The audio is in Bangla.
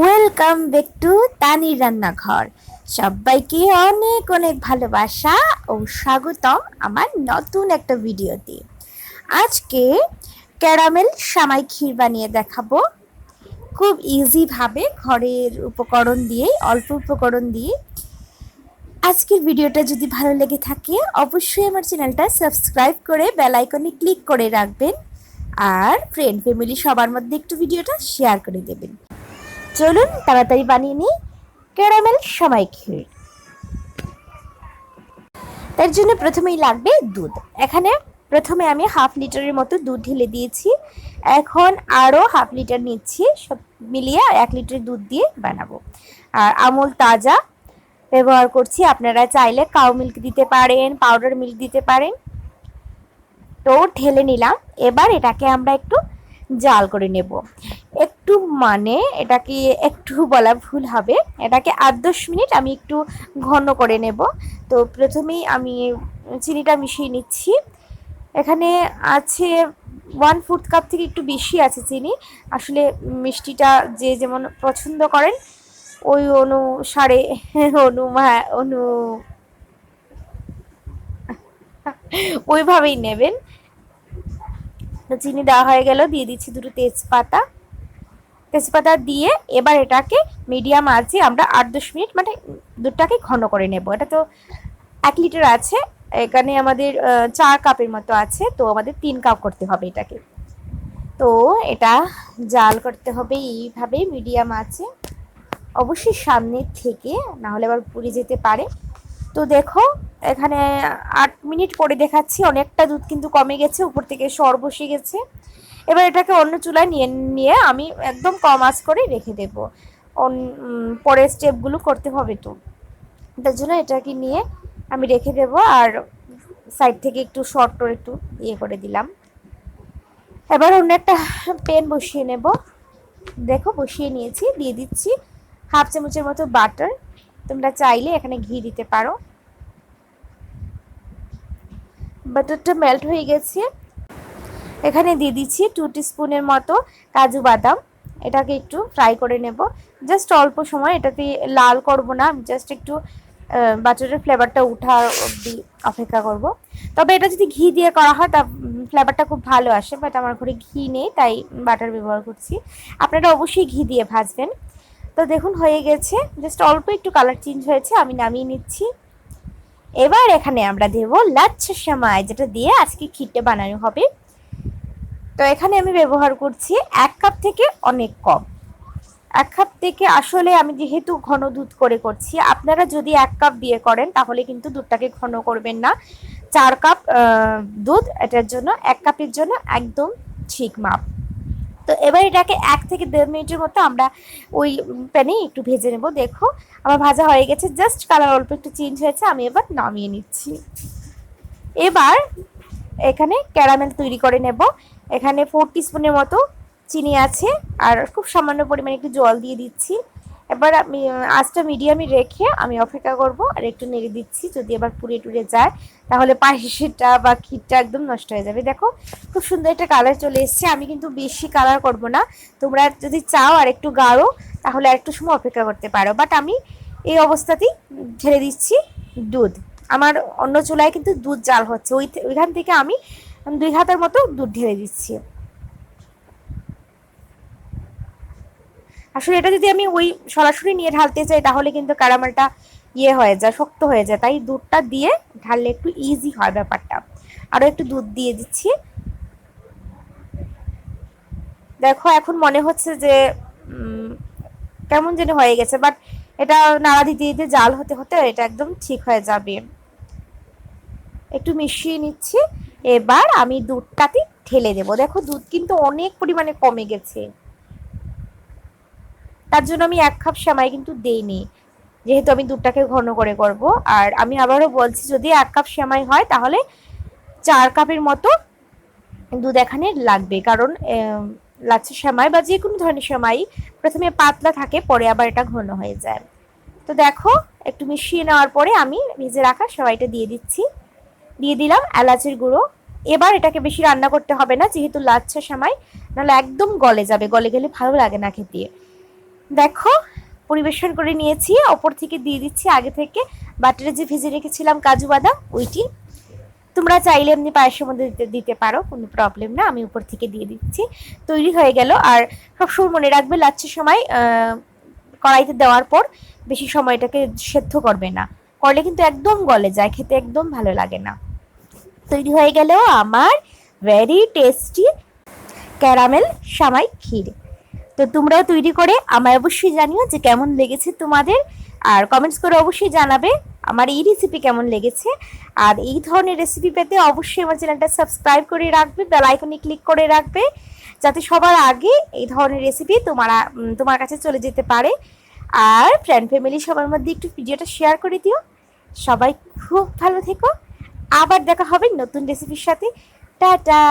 ওয়েলকাম ব্যাক টু তানির রান্নাঘর সবাইকে অনেক অনেক ভালোবাসা ও স্বাগতম আমার নতুন একটা ভিডিওতে। আজকে ক্যারামেল সামাই ক্ষীর বানিয়ে দেখাবো। খুব ইজিভাবে ঘরের উপকরণ দিয়ে, অল্প উপকরণ দিয়ে। আজকের ভিডিওটা যদি ভালো লেগে থাকে, অবশ্যই আমার চ্যানেলটা সাবস্ক্রাইব করে বেল আইকনে ক্লিক করে রাখবেন। আর ফ্রেন্ড ফ্যামিলি সবার মধ্যে একটু ভিডিওটা শেয়ার করে দেবেন। চলুন তাড়াতাড়ি বানিয়ে নিই ক্যারামেল সময় ক্ষীর। তার জন্য প্রথমেই লাগবে দুধ। এখানে প্রথমে আমি হাফ লিটারের মতো দুধ ঢেলে দিয়েছি। এখন আরও হাফ লিটার নিচ্ছি, সব মিলিয়ে এক লিটার দুধ দিয়ে বানাবো। আর আমুল তাজা ব্যবহার করছি। আপনারা চাইলে কাউ মিল্ক দিতে পারেন, পাউডার মিল্ক দিতে পারেন। তো ঢেলে নিলাম। এবার এটাকে আমরা একটু জাল করে নেব। একটু মানে এটাকে একটু বলা ভুল হবে। এটাকে আট দশ মিনিট আমি একটু ঘন করে নেব। তো প্রথমেই আমি চিনিটা মিশিয়ে নিচ্ছি। এখানে আছে ওয়ান ফোর্থ কাপ থেকে একটু বেশি আছে চিনি। আসলে মিষ্টিটা যে যেমন পছন্দ করেন, ওই অনুসারে অনু অনু, ওইভাবেই নেবেন। চিনি দেওয়া হয়ে গেল, দিয়ে দিচ্ছি দুটো তেজপাতা। তেজপাতা দিয়ে এবার এটাকে মিডিয়াম আছে আমরা আট দশ মিনিট মানে দুধটাকে ঘন করে নেব। এটা তো এক লিটার আছে। এখানে আমাদের চার কাপের মতো আছে। তো আমাদের তিন কাপ করতে হবে এটাকে। তো এটা জাল করতে হবে এইভাবে মিডিয়াম আছে অবশ্যই সামনে থেকে না হলে আবার পুড়ে যেতে পারে। তো দেখো, এখানে আট মিনিট পরে দেখাচ্ছি। অনেকটা দুধ কিন্তু কমে গেছে। উপর থেকে সর বসে গেছে। এবার এটাকে অন্য চুলায় নিয়ে নিয়ে আমি একদম কম আঁচ করে রেখে দেব। পরের স্টেপগুলো করতে হবে তো। তার জন্য এটাকে নিয়ে আমি রেখে দেব আর সাইড থেকে একটু শর্ট একটু ইয়ে করে দিলাম। এবার অন্য একটা পেন বসিয়ে নেব। দেখো বসিয়ে নিয়েছি, দিয়ে দিচ্ছি হাফ চামচের মতো বাটার তোমরা চাইলে এখানে ঘি দিতে পারো। বাটারটা মেল্ট হয়ে গেছে। এখানে দিয়ে দিচ্ছি টু স্পুনের মতো কাজু বাদাম। এটাকে একটু ফ্রাই করে নেব। জাস্ট অল্প সময় এটাতে লাল করব না জাস্ট একটু বাটারের ফ্লেভারটা উঠার অবধি অপেক্ষা করব। তবে এটা যদি ঘি দিয়ে করা হয় তা ফ্লেভারটা খুব ভালো আসে বাট আমার ঘরে ঘি নেই, তাই বাটার ব্যবহার করছি। আপনারা অবশ্যই ঘি দিয়ে ভাজবেন। তো দেখুন, হয়ে গেছে। জাস্ট অল্প একটু কালার চেঞ্জ হয়েছে, আমি নামিয়ে নিচ্ছি। এবার এখানে আমরা দেব লাচ্ছা সেমাই, যেটা দিয়ে আজকে ক্ষীরটা বানানো হবে। তো এখানে আমি ব্যবহার করছি এক কাপ থেকে অনেক কম। এক কাপ থেকে আসলে আমি যেহেতু ঘন দুধ করে করছি, আপনারা যদি এক কাপ দিয়ে করেন তাহলে কিন্তু দুধটাকে ঘন করবেন না। চার কাপ দুধ, এটার জন্য এক কাপের জন্য একদম ঠিক মাপ। তো এবার এটাকে এক থেকে দেড় মিনিটের মতো আমরা ওই প্যানে একটু ভেজে নেব। দেখো, আমার ভাজা হয়ে গেছে, জাস্ট কালার অল্প একটু চেঞ্জ হয়েছে, আমি এবার নামিয়ে নিচ্ছি। এবার এখানে ক্যারামেল তৈরি করে নেব। এখানে ফোর টিস্পুনের মতো চিনি আছে, আর খুব সামান্য পরিমাণে একটু জল দিয়ে দিচ্ছি। এবার আমি আঁচটা মিডিয়ামে রেখে আমি অপেক্ষা করব, আর একটু নেড়ে দিচ্ছি, যদি এবার পুড়ে টুড়ে যায়, তাহলে পায়েসেটা বা ক্ষীরটা একদম নষ্ট হয়ে যাবে। দেখো, খুব সুন্দর একটা কালার চলে এসছে। আমি কিন্তু বেশি কালার করব না। তোমরা যদি চাও আর একটু গাঢ়, তাহলে আর একটু সময় অপেক্ষা করতে পারো। বাট আমি এই অবস্থাতেই ঢেলে দিচ্ছি দুধ। আমার অন্য চুলায় কিন্তু দুধ জাল হচ্ছে। ওই ওইখান থেকে আমি দুই হাতের মতো দুধ ঢেলে দিচ্ছি। আসলে এটা যদি আমি ওই সরাসরি নিয়ে ঢালতে চাই, তাহলে কিন্তু কারামালটা ইয়ে হয়ে যায়, শক্ত হয়ে যায়। তাই দুধটা দিয়ে ঢাললে একটু ইজি হয় ব্যাপারটা। আরও একটু দুধ দিয়ে দিচ্ছি। দেখো, এখন মনে হচ্ছে যে কেমন যেন হয়ে গেছে বাট এটা নাড়া দিতে দিতে জাল হতে হতে এটা একদম ঠিক হয়ে যাবে। একটু মিশিয়ে নিচ্ছি। এবার আমি দুধটাকে ঢেলে দেবো। দেখো, দুধ কিন্তু অনেক পরিমাণে কমে গেছে। তার জন্য আমি এক কাপ সেমাই কিন্তু দেইনি। যেহেতু আমি দুধটাকে ঘন করে করব। আর আমি আবারও বলছি, যদি এক কাপ সেমাই হয়, তাহলে চার কাপের মতো দুধ এখানে লাগবে। কারণ লাচ্ছা সেমাই বা যে কোনো ধরনের সেমাই প্রথমে পাতলা থাকে, পরে আবার এটা ঘন হয়ে যায়। তো দেখো, একটু মিশিয়ে নেওয়ার পরে আমি ভেজে রাখা সেমাইটা দিয়ে দিচ্ছি। দিয়ে দিলাম এলাচের গুঁড়ো। এবার এটাকে বেশি রান্না করতে হবে না, যেহেতু লাচ্ছা সেমাই, নাহলে একদম গলে যাবে, গলে গেলে ভালো লাগে না খেতে। দেখো, পরিবেশন করে নিয়েছি, ওপর থেকে দিয়ে দিচ্ছি আগে থেকে বাটারে যে ভেজে রেখেছিলাম কাজু বাদাম, ওইটি। তোমরা চাইলে এমনি পায়েসের মধ্যে দিতে দিতে পারো, কোনো প্রবলেম না, আমি উপর থেকে দিয়ে দিচ্ছি। তৈরি হয়ে গেল, আর সবসময় মনে রাখবে লাচ্ছের সময় কড়াইতে দেওয়ার পর বেশি সময় এটাকে সেদ্ধ করবে না। করলে কিন্তু একদম গলে যায়, খেতে একদম ভালো লাগে না। তৈরি হয়ে গেল আমার ভেরি টেস্টি ক্যারামেল সামাই ক্ষীর। তো তোমরাও তৈরি করে আমায় অবশ্যই জানিও যে কেমন লেগেছে তোমাদের। আর কমেন্টস করে অবশ্যই জানাবে আমার এই রেসিপি কেমন লেগেছে। আর এই ধরনের রেসিপি পেতে অবশ্যই আমার চ্যানেলটা সাবস্ক্রাইব করে রাখবে বেল আইকনে ক্লিক করে রাখবে, যাতে সবার আগে এই ধরনের রেসিপি তোমার তোমার কাছে চলে যেতে পারে। আর ফ্রেন্ড ফ্যামিলি সবার মধ্যে একটু ভিডিওটা শেয়ার করে দিও। সবাই খুব ভালো থেকো। আবার দেখা হবে নতুন রেসিপির সাথে। টাটা!